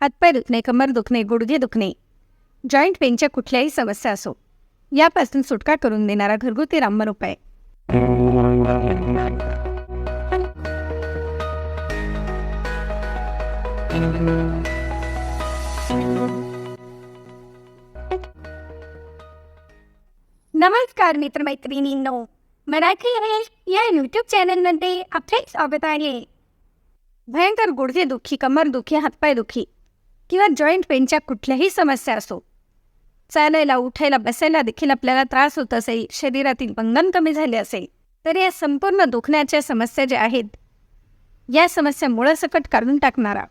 हातपाय दुखणे कमर दुखणे गुडघे दुखणे. जॉईंट पेनच्या कुठल्याही समस्या असो. यापासून सुटका करून देणारा घरगुती रामर उपाय. नमस्कार मित्रमैत्रिणींनो. मराठी हेल्थ या यूट्यूब चॅनलमध्ये आपले स्वागत आहे. भयंकर गुडघे दुखी कमर दुखी हातपाय दुखी. किंवा जॉईंट पेनच्या कुठल्याही समस्या असो. चालायला उठायला बसायला देखील आपल्याला त्रास होत असेल शरीरातील बंधन कमी झाले असेल तर या संपूर्ण दुखण्याच्या समस्या ज्या आहेत या समस्या मुळासकट काढून टाकणारा.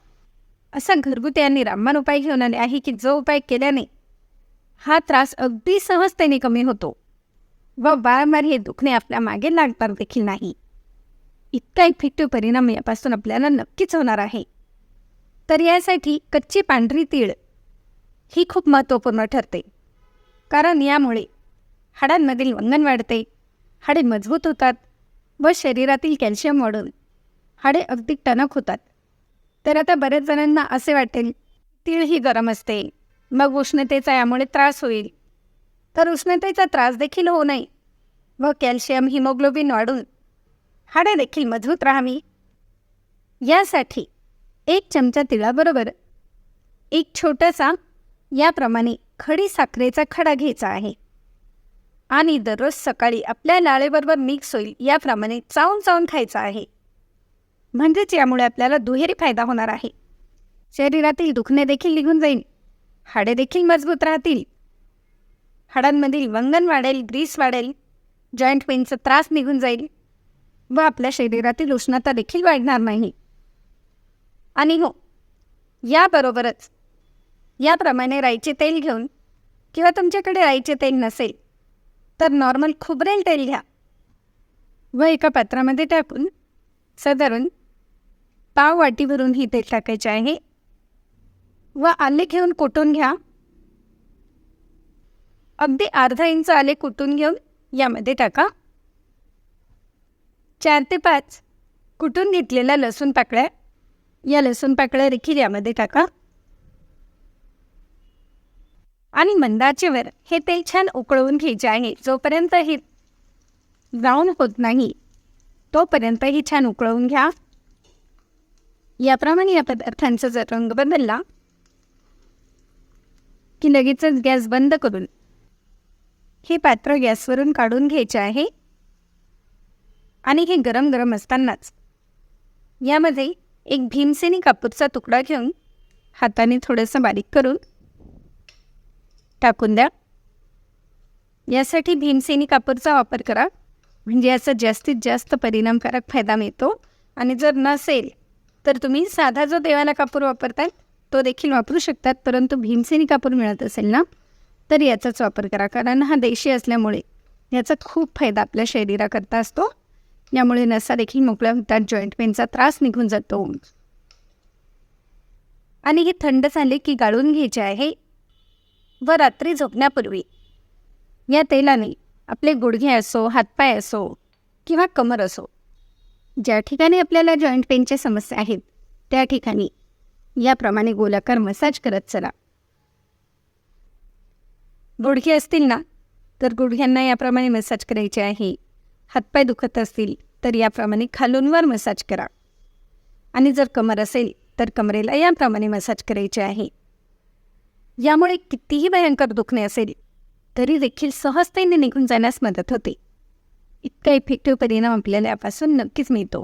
असा घरगुती आणि रामबाण उपाय घेऊन आले आहे की जो उपाय केल्याने हा त्रास अगदी सहजतेने कमी होतो व वारंवार हे दुखणे आपल्या मागे लागणार देखील नाही. इतका इफेक्टिव्ह परिणाम यापासून आपल्याला नक्कीच होणार आहे. तर यासाठी कच्ची पांढरी तीळ ही खूप महत्त्वपूर्ण ठरते. कारण यामुळे हाडांमधील वंगण वाढते हाडे मजबूत होतात व शरीरातील कॅल्शियम वाढून हाडे अगदी टणक होतात. तर आता बऱ्याच जणांना असे वाटेल तीळ ही गरम असते मग उष्णतेचा यामुळे त्रास होईल. तर उष्णतेचा त्रास देखील होऊ नये व कॅल्शियम हिमोग्लोबिन वाढून हाडे देखील मजबूत राहावी. यासाठी एक चमचा तिळाबरोबर एक छोटासा याप्रमाणे खडी साखरेचा खडा घ्यायचा आहे. आणि दररोज सकाळी आपल्या लाळेबरोबर मिक्स होईल याप्रमाणे चावून चावून खायचा आहे. म्हणजेच यामुळे आपल्याला दुहेरी फायदा होणार आहे. शरीरातील दुखणे देखील निघून जाईल. हाडे देखील मजबूत राहतील. हाडांमधील वंगण वाढेल ग्रीस वाढेल जॉईंट पेनचा त्रास निघून जाईल व आपल्या शरीरातील उष्णता देखील वाढणार नाही. आणि हो याबरोबरच याप्रमाणे राईचे तेल घेऊन किंवा तुमच्याकडे राईचे तेल नसेल तर नॉर्मल खोबरेल तेल घ्या व एका पात्रामध्ये टाकून साधारण पाव वाटी भरून ही तेल टाकायचे आहे व आले घेऊन कुटून घ्या. अगदी अर्धा इंच आले कुटून घेऊन यामध्ये टाका. चार ते पाच कुटून घेतलेल्या लसूण पाकळ्या या लसूण पाकळ्या देखील यामध्ये टाका. आणि मंदाचेवर हे तेल छान उकळवून घ्यायचे आहे. जोपर्यंत हे ब्राऊन होत नाही तोपर्यंत ही छान उकळवून घ्या. याप्रमाणे या पदार्थांचा जर रंग बदलला की लगेचच गॅस बंद करून हे पात्र गॅसवरून काढून घ्यायचे आहे. आणि हे गरम गरम असतानाच यामध्ये एक भीमसेनी कापूरचा तुकडा घेऊन हाताने थोडंसं बारीक करून टाकून द्या. यासाठी भीमसेनी कापूरचा वापर करा. म्हणजे याचा जास्तीत जास्त परिणामकारक फायदा मिळतो. आणि जर नसेल तर तुम्ही साधा जो देवाला कापूर वापरतात तो देखील वापरू शकतात. परंतु भीमसेनी कापूर मिळत असेल ना तर याचाच वापर करा. कारण हा देशी असल्यामुळे याचा खूप फायदा आपल्या शरीराकरता असतो. यामुळे नसा देखील मोकळ्या होतात. जॉईंट पेनचा त्रास निघून जातो. आणि हे थंड झाले की गाळून घ्यायचे आहे व रात्री झोपण्यापूर्वी या तेलाने आपले गुडघे असो हातपाय असो किंवा कमर असो ज्या ठिकाणी आपल्याला जॉईंट पेनच्या समस्या आहेत त्या ठिकाणी याप्रमाणे गोलाकार मसाज करत चला. गुडघे असतील ना तर गुडघ्यांना याप्रमाणे मसाज करायचे आहे. हातपाय दुखत असतील तर याप्रमाणे खालून वर मसाज करा. आणि जर कमर असेल तर कमरेला याप्रमाणे मसाज करायचे आहे. यामुळे कितीही भयंकर दुखणे असेल तरी देखील सहजतेने निघून जाण्यास मदत होते. इतका इफेक्टिव्ह परिणाम आपल्याला यापासून नक्कीच मिळतो.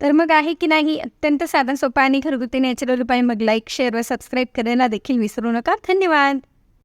तर मग आहे की नाही अत्यंत साधा सोपा आणि घरगुती नॅचरल उपाय. मग लाईक शेअर व सबस्क्राईब करायला देखील विसरू नका. धन्यवाद!